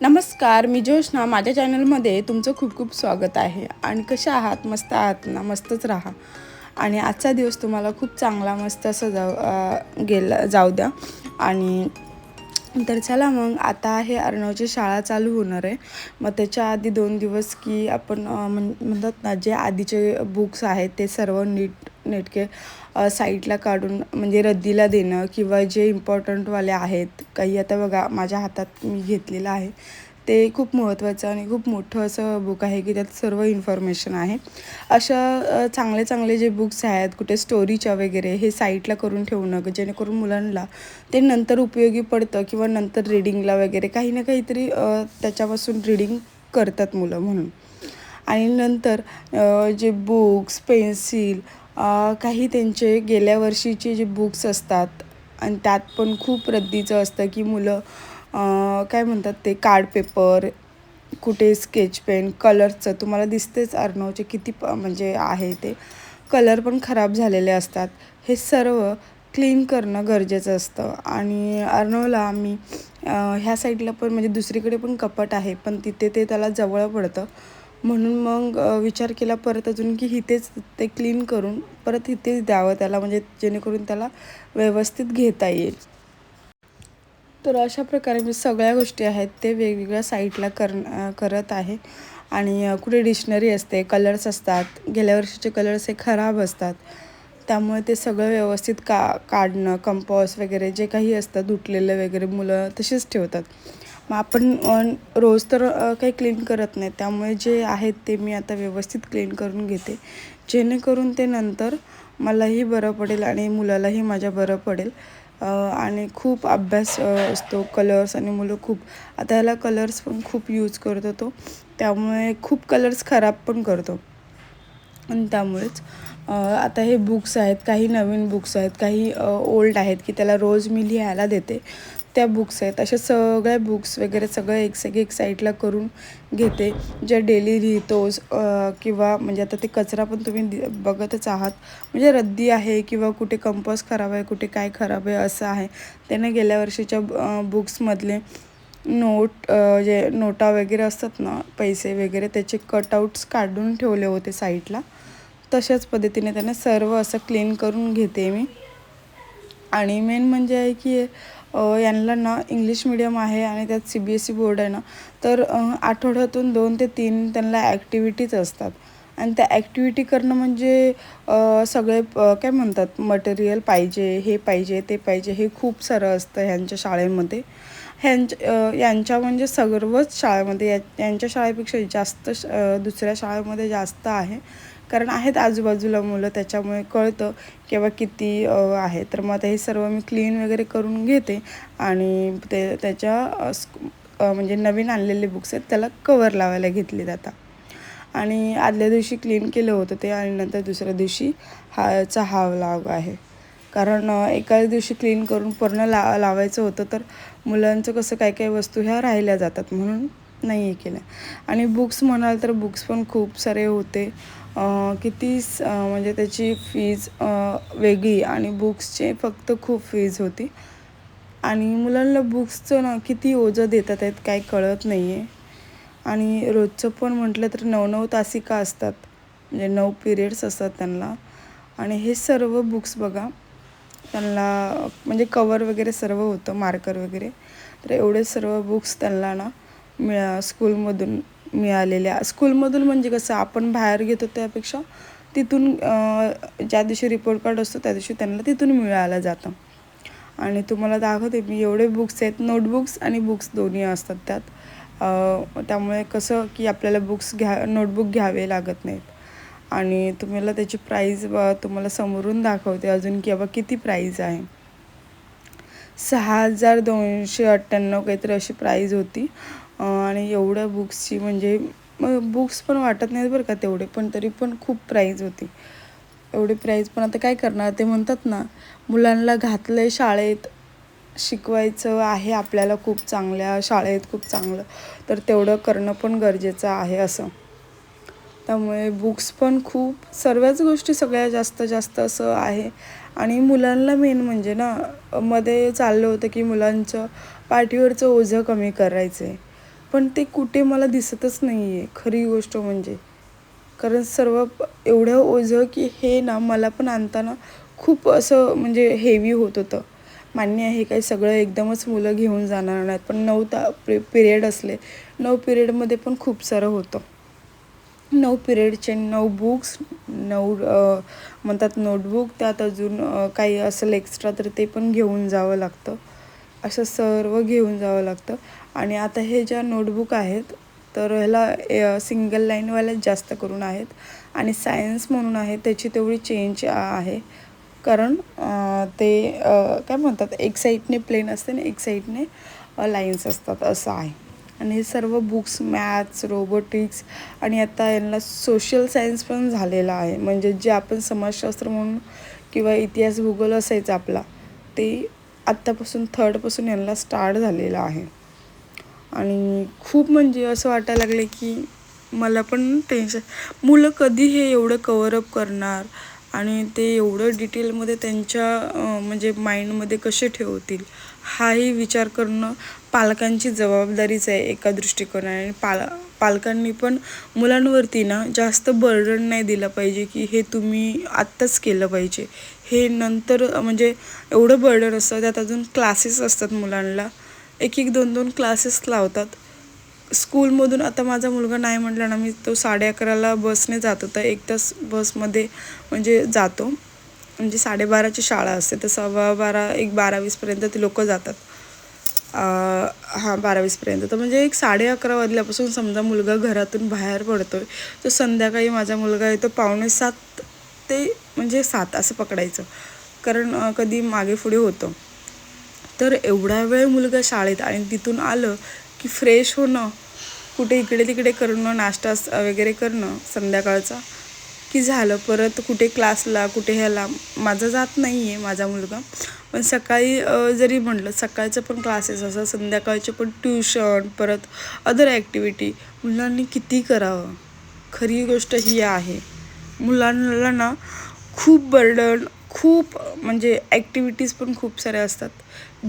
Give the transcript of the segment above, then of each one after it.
नमस्कार मी जोशना माझ्या चॅनलमध्ये तुमचं खूप खूप स्वागत आहे आणि कसे आहात? मस्त आहात ना? मस्तच राहा. आणि आजचा दिवस तुम्हाला खूप चांगला मस्त असं जाऊ गेला जाऊ द्या. आणि तर चला मग आता आहे अर्णवची शाळा चालू होणार आहे. मग त्याच्या आधी दोन दिवस की आपण म्हण म्हणतात ना जे आधीचे बुक्स आहेत ते सर्व नीट नेटके साईडला काढून म्हणजे रद्दीला देणं किंवा जे इम्पॉर्टंटवाले आहेत काही आता बघा माझ्या हातात मी घेतलेलं आहे ते खूप महत्त्वाचं आणि खूप मोठं असं बुक आहे की त्यात सर्व इन्फॉर्मेशन आहे. अशा चांगले चांगले जे बुक्स आहेत कुठे स्टोरीच्या वगैरे हे साईटला करून ठेवणं जेणेकरून मुलांना ते नंतर उपयोगी पडतं किंवा नंतर रिडिंगला वगैरे काही ना काहीतरी त्याच्यापासून रिडिंग करतात मुलं म्हणून. आणि नंतर जे बुक्स पेन्सिल काही त्यांचे गेल्या वर्षीचे जे बुक्स असतात आणि त्यात पण खूप रद्दीचं असतं की मुलं काय म्हणतात ते कार्ड पेपर कुठे स्केच पेन कलरचं तुम्हाला दिसतेच अर्णवचे किती प म्हणजे आहे ते. कलर पण खराब झालेले असतात. हे सर्व क्लीन करणं गरजेचं असतं. आणि अर्णवला आम्ही ह्या साईडला पण म्हणजे दुसरीकडे पण कपाट आहे पण तिथे ते त्याला जवळ पडतं. म्हणून मग विचार केला परत अजून की इथेच ते क्लीन करून परत हितेच द्यावं त्याला म्हणजे जेणेकरून त्याला व्यवस्थित घेता येईल. तर अशा प्रकारे मी सगळ्या गोष्टी आहेत ते वेगवेगळ्या साईटला कर करत आहे. आणि कुठे डिक्शनरी असते कलर्स असतात गेल्या वर्षीचे कलर्स हे खराब असतात. त्यामुळे ते सगळं व्यवस्थित का काढणं कंपॉस वगैरे जे काही असतं धुटलेलं वगैरे मुलं तसेच ठेवतात. मग आपण रोज तर काही क्लीन करत नाही. त्यामुळे जे आहेत ते मी आता व्यवस्थित क्लीन करून घेते. जेणेकरून ते नंतर मलाही बरं पडेल आणि मुलालाही माझ्या बरं पडेल. आणि खूप अभ्यास असतो. कलर्स आणि मुलं खूप आता ह्याला कलर्स पण खूप यूज करतो तो. त्यामुळे खूप कलर्स खराब पण करतो. आणि त्यामुळेच आता हे बुक्स आहेत काही नवीन बुक्स आहेत काही ओल्ड आहेत की त्याला रोज मी लिहायला देते. त्या बुक्स आहेत. अशा सगळ्या बुक्स वगैरे सगळं एक सग एक साईडला करून घेते. ज्या डेली लिहितोस किंवा म्हणजे आता ते कचरा पण तुम्ही दि- बघतच आहात. म्हणजे रद्दी आहे किंवा कुठे कंपोज खराब आहे कुठे काय खराब आहे असं आहे. त्याने गेल्या वर्षीच्या बुक्समधले नोट जे नोटा वगैरे असतात ना पैसे वगैरे त्याचे कटआउट्स काढून ठेवले होते साईडला तशाच पद्धतीने त्याने सर्व असं क्लीन करून घेते मी. आणि मेन म्हणजे आहे की यांना ना इंग्लिश मिडियम आहे आणि त्यात C B S E board आहे ना तर आठवड्यातून दोन ते तीन त्यांना ॲक्टिव्हिटीज असतात. आणि त्या ॲक्टिव्हिटी करणं म्हणजे सगळे काय म्हणतात मटेरियल पाहिजे हे पाहिजे ते पाहिजे हे खूप सारं असतं ह्यांच्या शाळेमध्ये. ह्यांच्या यांच्या म्हणजे सर्वच शाळेमध्ये या यांच्या शाळेपेक्षा जास्त श- दुसऱ्या शाळेमध्ये जास्त आहे. कारण आहेत आजूबाजूला मुलं त्याच्यामुळे कळतं की बाबा किती आहे. तर मग आता हे सर्व मी क्लीन वगैरे करून घेते आणि ते त्याच्या म्हणजे नवीन आणलेले बुक्स आहेत त्याला कवर लावायला घेतले जातात आणि आदल्या दिवशी क्लीन केलं होतं ते आणि नंतर दुसऱ्या दिवशी हाचा हाव लाव आहे. कारण एकाच दिवशी क्लीन करून पूर्ण ला लावायचं होतं तर मुलांचं कसं काय काय वस्तू ह्या राहिल्या जातात म्हणून नाही हे केलं आणि बुक्स म्हणाल तर बुक्स पण खूप सारे होते. किती स- म्हणजे त्याची फीज वेगळी आणि बुक्सचे फक्त खूप फीज होती. आणि मुलांना बुक्सचं ना किती ओझं देतात आहेत काय कळत नाही आहे आणि रोजचं पण म्हटलं तर नऊ नऊ तासिका असतात. म्हणजे नऊ पिरियड्स असतात त्यांना. आणि हे सर्व बुक्स बघा. त्यांना म्हणजे कवर वगैरे सर्व होतं मार्कर वगैरे. तर एवढे सर्व बुक्स त्यांना ना मिळा स्कूलमधून मिळालेल्या स्कूलमधून म्हणजे कसं आपण बाहेर घेतो त्यापेक्षा तिथून ज्या दिवशी रिपोर्ट कार्ड असतो त्या दिवशी त्यांना तिथून मिळालं जातं. आणि तुम्हाला दाखवते मी एवढे बुक्स आहेत नोटबुक्स आणि बुक्स दोन्ही असतात त्यात. त्यामुळे कसं की आपल्याला बुक्स घ्या नोटबुक घ्यावे लागत नाहीत. आणि तुम्हाला त्याची प्राईज तुम्हाला समोरून दाखवते अजून की बाबा किती प्राईज आहे. सहा हजार दोनशे अठ्ठ्याण्णव काहीतरी अशी प्राईज होती. आणि एवढ्या बुक्सची म्हणजे बुक्स पण वाटत नाहीत बरं का तेवढे पण तरी पण खूप प्राईज होती. एवढी प्राईज पण आता काय करणार ते म्हणतात ना मुलांना घातलं आहे शाळेत शिकवायचं आहे आपल्याला खूप चांगल्या शाळेत खूप चांगलं तर तेवढं करणं पण गरजेचं आहे असं. त्यामुळे बुक्स पण खूप सर्वच गोष्टी सगळ्या जास्त जास्त असं आहे. आणि मुलांना मेन म्हणजे ना मध्ये चाललं होतं की मुलांचं पाठीवरचं ओझं कमी करायचं आहे पण ते कुठे मला दिसतच नाही आहे खरी गोष्ट म्हणजे. कारण सर्व एवढं ओझं की हे ना मला पण आणताना खूप असं म्हणजे हेवी होत होतं. मान्य आहे काही सगळं एकदमच मुलं घेऊन जाणार नाहीत पण नऊ ता पिरियड असले नऊ पिरियडमध्ये पण खूप सारं होतं. नऊ पिरियडचे नऊ बुक्स नऊ म्हणतात नोटबुक त्यात अजून काही असेल एक्स्ट्रा तर ते पण घेऊन जावं लागतं. असं सर्व घेऊन जावं लागतं. आणि आता हे ज्या नोटबुक आहेत तर ह्याला सिंगल लाईनवाल्याच जास्त करून आहेत. आणि सायन्स म्हणून आहे त्याची तेवढी चेंज आहे. कारण ते काय म्हणतात एक साईडने प्लेन असते आणि एक साईडने लाईन्स असतात असं आहे. आणि हे सर्व बुक्स मॅथ्स रोबोटिक्स आणि आता यांना सोशल सायन्स पण झालेला आहे. म्हणजे जे आपण समाजशास्त्र म्हणून किंवा इतिहास भूगोल असायचा आपला ते आत्तापासून थर्डपासून यांना स्टार्ट झालेलं आहे. आणि खूप म्हणजे असं वाटायला लागले की मला पण टेन्शन मुलं कधी हे एवढं कवरअप करणार आणि ते एवढं डिटेलमध्ये त्यांच्या म्हणजे माइंडमध्ये कसे ठेवतील? हाही विचार करणं पालकांची जबाबदारीच आहे एका दृष्टिकोनाने. आणि पाल पालकांनी पण मुलांवरती ना जास्त बर्डन नाही दिलं पाहिजे की हे तुम्ही आत्ताच केलं पाहिजे. हे नंतर म्हणजे एवढं बर्डन असतं त्यात अजून क्लासेस असतात मुलांना. एक एक दोन दोन क्लासेस लावतात. स्कूलमधून आता माझा मुलगा नाही म्हटला ना मी तो साडे अकराला बसने जात. होता एक तास बसमध्ये म्हणजे जातो. म्हणजे साडेबाराची शाळा असते तर सव्वा बारा एक बारावीसपर्यंत ती ते लोक जातात. हां बारावीसपर्यंत. तर म्हणजे एक साडे अकरा वाजल्यापासून समजा मुलगा घरातून बाहेर पडतो आहे तर संध्याकाळी माझा मुलगा येतो पावणे सात ते म्हणजे सात असं पकडायचं. कारण कधी मागे पुढे होतं. तर एवढा वेळ मुलगा शाळेत आणि तिथून आलं की फ्रेश होणं कुठे इकडे तिकडे करणं नाश्ता वगैरे करणं संध्याकाळचा. की झालं परत कुठे क्लासला कुठे ह्याला. माझा जात नाही आहे माझा मुलगा. पण सकाळी जरी म्हटलं सकाळचं पण क्लासेस असं संध्याकाळचे पण ट्युशन परत अदर ॲक्टिव्हिटी मुलांनी किती करावं? खरी गोष्ट ही आहे. मुलांना ना खूप बर्डन खूप म्हणजे ॲक्टिव्हिटीज पण खूप साऱ्या असतात.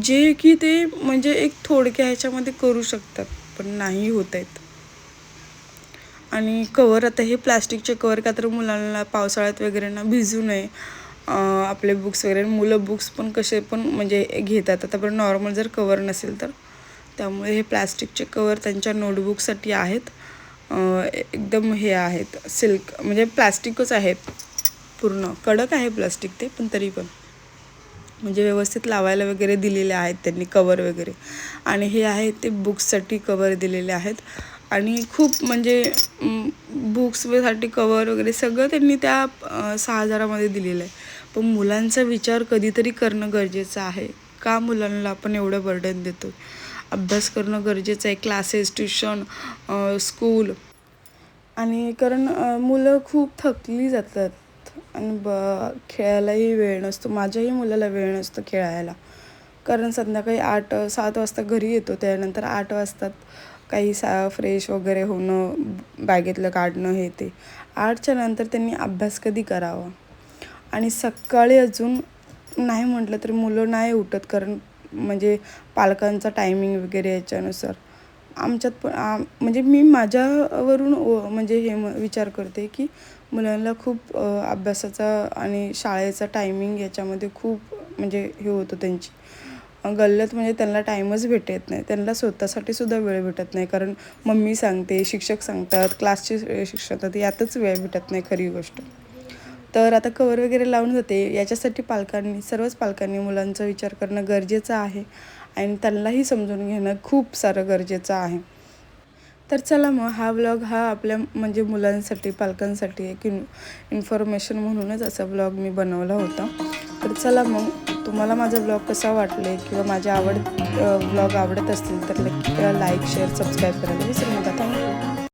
जे की ते म्हणजे एक थोडक्या ह्याच्यामध्ये करू शकतात पण नाही होत आहेत. आणि कवर आता हे प्लास्टिकचे कवर का तर मुलांना पावसाळ्यात वगैरे ना भिजू नये. आपले बुक्स वगैरे मुलं बुक्स पण कसे पण म्हणजे घेतात. आता पण नॉर्मल जर कवर नसेल तर. त्यामुळे हे प्लास्टिकचे कवर त्यांच्या नोटबुकसाठी आहेत. एकदम हे आहेत. सिल्क म्हणजे प्लास्टिकच आहेत. पूर्ण. कडक आहे प्लास्टिक ते पण तरी पण. म्हणजे व्यवस्थित लावायला वगैरे दिलेले आहेत त्यांनी कवर वगैरे. आणि हे आहे ते बुक्ससाठी कवर दिलेले आहेत. आणि खूप म्हणजे बुक्ससाठी कवर वगैरे सगळं त्यांनी त्या सहा हजारामध्ये दिलेलं आहे. पण मुलांचा विचार कधीतरी करणं गरजेचं आहे. का मुलांना आपण एवढं बर्डन देतो अभ्यास करणं गरजेचं आहे. क्लासेस ट्युशन स्कूल आणि कारण मुलं खूप थकली जातात. आणि ब खेळायलाही वेळ नसतो. माझ्याही मुलाला वेळ नसतो खेळायला. कारण संध्याकाळी आठ सात वाजता घरी येतो. त्यानंतर आठ वाजतात. काही सा फ्रेश वगैरे होणं बॅगेतलं काढणं हे ते. आठच्या नंतर त्यांनी अभ्यास कधी करावा? आणि सकाळी अजून नाही म्हटलं तरी मुलं नाही उठत कारण म्हणजे पालकांचा टायमिंग वगैरे याच्यानुसार. आमच्यात पण आम म्हणजे मी माझ्यावरून म्हणजे हे म- विचार करते की मुलांना खूप अभ्यासाचा आणि शाळेचा टायमिंग याच्यामध्ये खूप म्हणजे हे होतं त्यांची. गल्लत म्हणजे त्यांना टाईमच भेटत नाही. त्यांना स्वतःसाठी सुद्धा वेळ भेटत नाही. कारण मम्मी सांगते शिक्षक सांगतात क्लासचे शिक्षक यातच वेळ भेटत नाही खरी गोष्ट. तर आता कवर वगैरे लावून जाते. याच्यासाठी पालकांनी सर्वच पालकांनी मुलांचा विचार करणं गरजेचं आहे. आणि त्यांनाही समजून घेणं खूप सारं गरजेचं आहे. तर चला मग हा ब्लॉग हा आपल्या म्हणजे मुलांसाठी पालकांसाठी एक इन इन्फॉर्मेशन म्हणूनच असा ब्लॉग मी बनवला होता. तर चला मग तुम्हाला माझा व्लॉग कसा वाटले किंवा माझे आवड व्लॉग आवडत असतील तर लाईक शेअर सबस्क्राईब करायला विसरू नका